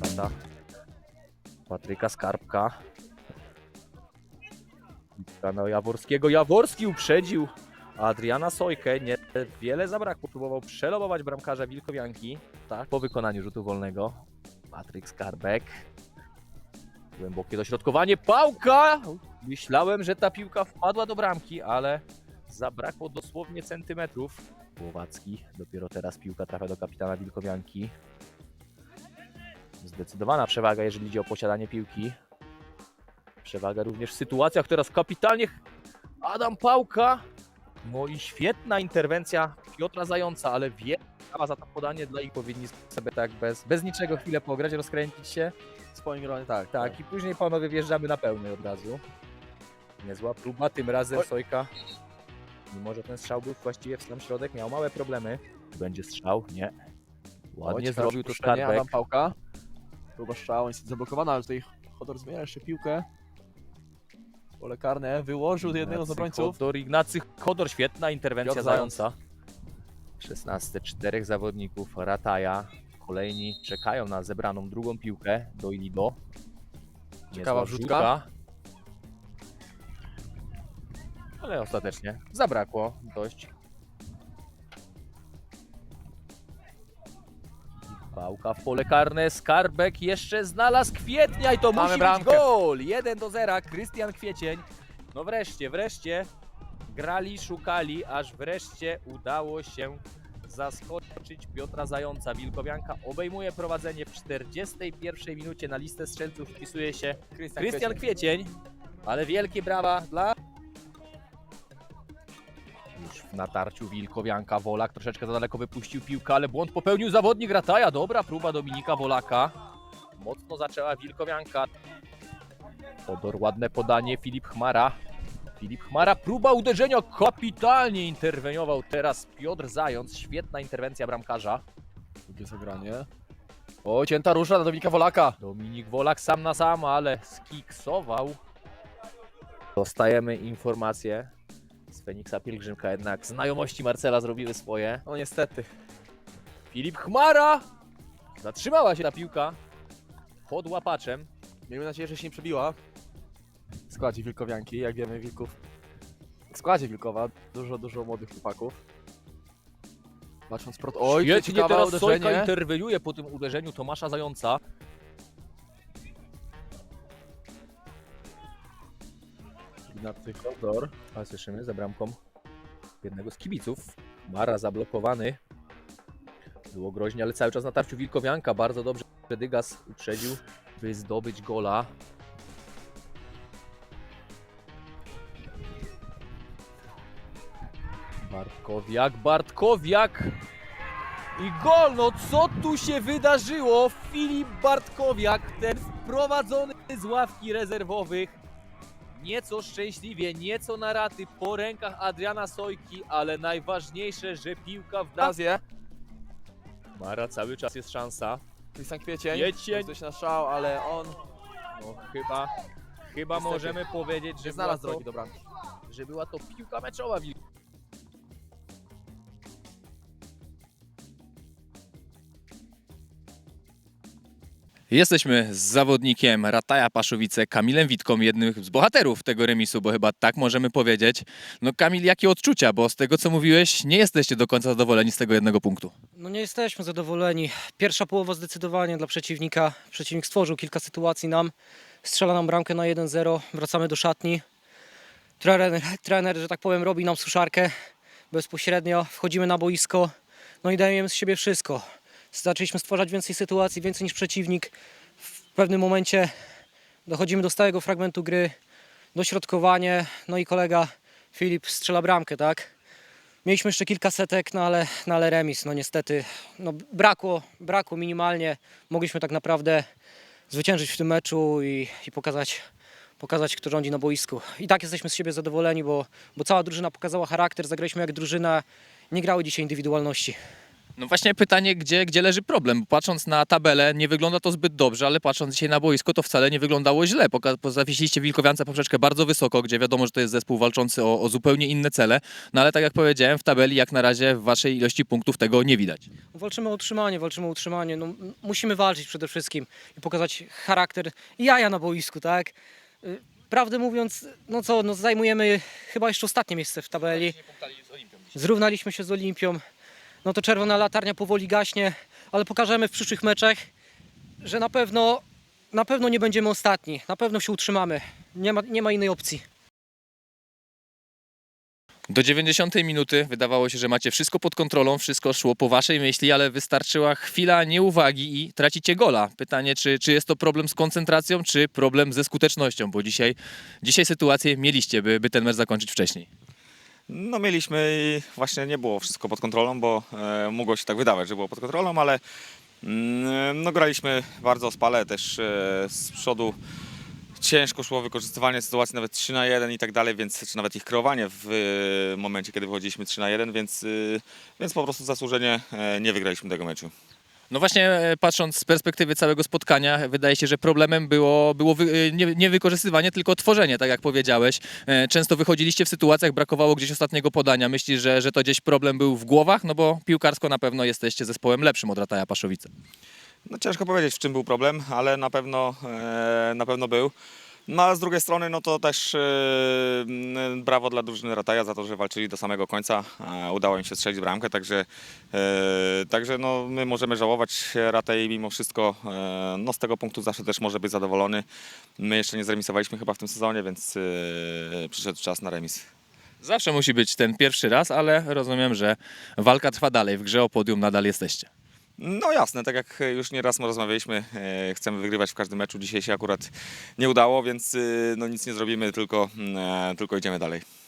Prawda? Patryka Skarbka. Pana Jaworskiego. Jaworski uprzedził Adriana Sojkę. Nie, wiele zabrakło. Próbował przelobować bramkarza Wilkowianki. Tak, po wykonaniu rzutu wolnego. Patryk Skarbek. Głębokie dośrodkowanie. Pałka! Myślałem, że ta piłka wpadła do bramki, ale zabrakło dosłownie centymetrów. Głowacki. Dopiero teraz piłka trafia do kapitana Wilkowianki. Zdecydowana przewaga, jeżeli idzie o posiadanie piłki. Przewaga również w sytuacjach. Teraz kapitalnie Adam Pałka. No i świetna interwencja Piotra Zająca, ale wielka za to podanie dla ich powinni sobie tak bez, bez niczego chwilę pograć, rozkręcić się. W swoim gronie, tak. Tak, i później panowie wjeżdżamy na pełny od razu. Niezła próba, tym razem Oj. Sojka. Mimo, że ten strzał był właściwie w sam środek, miał małe problemy. Będzie strzał? Nie. Ładnie zrobił to. Adam Pałka. Próba strzału, jest zablokowana, ale tutaj Chodor zmienia jeszcze piłkę. Pole karne, wyłożył do jednego z obrońców. Chodor, Ignacy Chodor, świetna interwencja Piotr Zając. zająca. 16 czterech zawodników Rataja. Kolejni czekają na zebraną drugą piłkę do Ilido. Ciekawa wrzutka. Ale ostatecznie zabrakło dość. Pałka w pole karne, Skarbek jeszcze znalazł Kwietnia i to Mamy musi bramkę. być gol! 1 do 0, Krystian Kwiecień. No wreszcie, wreszcie grali, szukali, aż wreszcie udało się zaskoczyć Piotra Zająca. Wilkowianka obejmuje prowadzenie w 41 minucie. Na listę strzelców wpisuje się Krystian Kwiecień, ale wielkie brawa dla natarciu Wilkowianka Wolak troszeczkę za daleko wypuścił piłkę, ale błąd popełnił zawodnik Rataja. Dobra próba Dominika Wolaka. Mocno zaczęła Wilkowianka. Odor, ładne podanie, Filip Chmara. Filip Chmara, próba uderzenia, kapitalnie interweniował teraz Piotr Zając. Świetna interwencja bramkarza. Drugie zagranie. O, cięta rusza na Dominika Wolaka. Dominik Wolak sam na sam, ale skiksował. Dostajemy informację z Feniksa Pielgrzymka, jednak znajomości Marcela zrobiły swoje. No niestety. Filip Chmara! Zatrzymała się ta piłka pod łapaczem. Miejmy nadzieję, że się nie przebiła. W składzie Wilkowianki, jak wiemy Wilków. W składzie Wilkowa dużo, dużo młodych chłopaków. Patrząc prot... Oj, Świetnie ciekawe teraz Sojka uderzenie. interweniuje po tym uderzeniu Tomasza Zająca. Ignacy Kodor, ale słyszymy za bramką jednego z kibiców. Mara zablokowany. Było groźnie, ale cały czas na tarciu Wilkowianka. Bardzo dobrze Dygas uprzedził, by zdobyć gola. Bartkowiak, Bartkowiak! I gol, no co tu się wydarzyło? Filip Bartkowiak, ten wprowadzony z ławki rezerwowych. Nieco szczęśliwie, nieco na raty po rękach Adriana Sojki, ale najważniejsze, że piłka w. Okazję. Mara cały czas jest szansa. Krystian Kwiecień. Kwiecień. Coś na szał, ale on No chyba, chyba Niestety. możemy powiedzieć, że nie była, znalazł to, drogi do bramki. że była to piłka meczowa. Wil- Jesteśmy z zawodnikiem Rataja Paszowice, Kamilem Witką, jednym z bohaterów tego remisu, bo chyba tak możemy powiedzieć. No Kamil, jakie odczucia, bo z tego co mówiłeś, nie jesteście do końca zadowoleni z tego jednego punktu. No nie jesteśmy zadowoleni. Pierwsza połowa zdecydowanie dla przeciwnika. Przeciwnik stworzył kilka sytuacji nam. Strzela nam bramkę na 1-0. Wracamy do szatni. Trener, trener, że tak powiem, robi nam suszarkę bezpośrednio. Wchodzimy na boisko. No i dajemy z siebie wszystko. Zaczęliśmy stwarzać więcej sytuacji, więcej niż przeciwnik. W pewnym momencie dochodzimy do stałego fragmentu gry. Dośrodkowanie. No i kolega Filip strzela bramkę, tak? Mieliśmy jeszcze kilka setek, no ale, no ale remis, no niestety, no brakło, brakło minimalnie. Mogliśmy tak naprawdę zwyciężyć w tym meczu i, i pokazać, pokazać, kto rządzi na boisku. I tak jesteśmy z siebie zadowoleni, bo, bo cała drużyna pokazała charakter, zagraliśmy jak drużyna, nie grały dzisiaj indywidualności. No właśnie pytanie, gdzie, gdzie leży problem? Bo Patrząc na tabelę, nie wygląda to zbyt dobrze, ale patrząc dzisiaj na boisko, to wcale nie wyglądało źle. Poka- po- Zawiesiliście Wilkowiance poprzeczkę bardzo wysoko, gdzie wiadomo, że to jest zespół walczący o, o zupełnie inne cele. No ale tak jak powiedziałem, w tabeli jak na razie w waszej ilości punktów tego nie widać. Walczymy o utrzymanie, walczymy o utrzymanie. No, m- musimy walczyć przede wszystkim i pokazać charakter i jaja na boisku, tak? Y, Prawdę mówiąc, no co, no zajmujemy chyba jeszcze ostatnie miejsce w tabeli. Zrównaliśmy się z Olimpią. No to czerwona latarnia powoli gaśnie, ale pokażemy w przyszłych meczach, że na pewno, na pewno nie będziemy ostatni. Na pewno się utrzymamy. Nie ma, nie ma innej opcji. Do 90 minuty wydawało się, że macie wszystko pod kontrolą, wszystko szło po waszej myśli, ale wystarczyła chwila nieuwagi i tracicie gola. Pytanie, czy, czy jest to problem z koncentracją, czy problem ze skutecznością, bo dzisiaj, dzisiaj sytuację mieliście, by, by ten mecz zakończyć wcześniej. No mieliśmy i właśnie nie było wszystko pod kontrolą, bo e, mogło się tak wydawać, że było pod kontrolą, ale mm, no, graliśmy bardzo spale też e, z przodu. Ciężko szło wykorzystywanie sytuacji nawet 3 na 1 i tak dalej, więc czy nawet ich kreowanie w e, momencie, kiedy wychodziliśmy 3 na 1, więc, więc po prostu zasłużenie nie wygraliśmy tego meczu. No właśnie e, patrząc z perspektywy całego spotkania, wydaje się, że problemem było, było wy, e, nie, nie wykorzystywanie, tylko tworzenie, tak jak powiedziałeś. E, Często wychodziliście w sytuacjach, brakowało gdzieś ostatniego podania. Myślisz, że, że to gdzieś problem był w głowach? No bo piłkarsko na pewno jesteście zespołem lepszym od Rataja Paszowice. No ciężko powiedzieć, w czym był problem, ale na pewno, na pewno był. No a z drugiej strony, no to też m, brawo dla drużyny Rataja za to, że walczyli do samego końca. E, udało im się strzelić bramkę, także, e, także no, my możemy żałować Rataj mimo wszystko. E, no z tego punktu zawsze też może być zadowolony. My jeszcze nie zremisowaliśmy chyba w tym sezonie, więc e, przyszedł czas na remis. Zawsze musi być ten pierwszy raz, ale rozumiem, że walka trwa dalej. W grze o podium nadal jesteście. No jasne, tak jak już nieraz rozmawialiśmy, e, chcemy wygrywać w każdym meczu. Dzisiaj się akurat nie udało, więc e, no nic nie zrobimy, tylko, mm, e, tylko idziemy dalej.